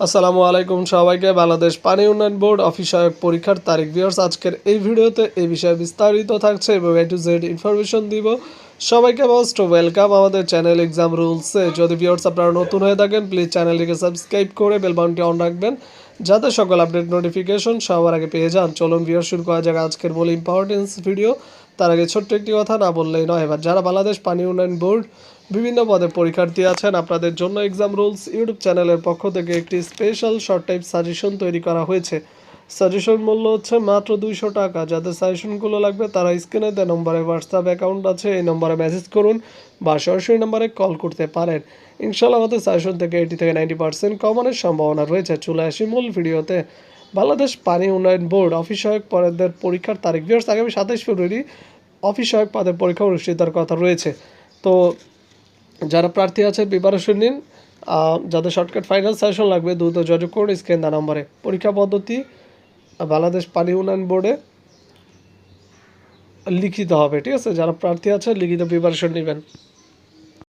আসসালামু আলাইকুম সবাইকে, বাংলাদেশ পানি উন্নয়ন বোর্ড অফিসয়ক পরীক্ষার তারিখ ভিউয়ার্স, আজকের এই ভিডিওতে এই বিষয়ে বিস্তারিত থাকছে এবং এ টু জেড ইনফরমেশন দিব। সবাইকে মোস্ট ওয়েলকাম আমাদের চ্যানেল এক্সাম রুলসে যদি ভিউয়ার্স আপনারা নতুন হয়ে থাকেন প্লিজ চ্যানেলটিকে সাবস্ক্রাইব করে বেল বাটনটি অন রাখবেন, যাতে সকল আপডেট নোটিফিকেশন সবার আগে পেয়ে যান। চলুন ভিউয়ার শুরু করা যাক আজকের মূল ইম্পর্টেন্স ভিডিও তার আগে ছোট্ট একটি কথা না বললেই নয়। এবার যারা বাংলাদেশ পানি উন্নয়ন বোর্ড, বিভিন্ন পদে পরীক্ষার্থী আছেন, আপনাদের জন্য এক্সাম রুলস ইউটিউব চ্যানেলের পক্ষ থেকে একটি স্পেশাল শর্ট টাইপ সাজেশন তৈরি করা হয়েছে। সাজেশন মূল্য হচ্ছে মাত্র দুইশো টাকা। যাদের সাজেশনগুলো লাগবে তারা স্ক্রিনে দেওয়া নম্বরে হোয়াটসঅ্যাপ অ্যাকাউন্ট আছে, এই নম্বরে মেসেজ করুন বা সরাসরি নম্বরে কল করতে পারেন। ইনশাল্লাহ আমাদের সাজেশন থেকে এইটি থেকে নাইনটি পার্সেন্ট কমনের সম্ভাবনা রয়েছে। চলে আসি মূল ভিডিওতে বাংলাদেশ পানি উন্নয়ন বোর্ড অফিস সহায়ক পদের পরীক্ষার তারিখ। ভিউয়ার্স, আগামী সাতাইশ ফেব্রুয়ারি অফিস সহায়ক পদের পরীক্ষা অনুষ্ঠিত কথা রয়েছে। তো যারা প্রার্থী আছেন প্রিপারেশন নিন। যাদের শর্টকাট ফাইনাল সেশন লাগবে, দ্রুত যোগাযোগ করুন স্ক্রিন দা নম্বরে। পরীক্ষা পদ্ধতি বাংলাদেশ পানি উন্নয়ন বোর্ডে লিখিত হবে, ঠিক আছে? যারা প্রার্থী আছে লিখিত প্রিপারেশন নেবেন।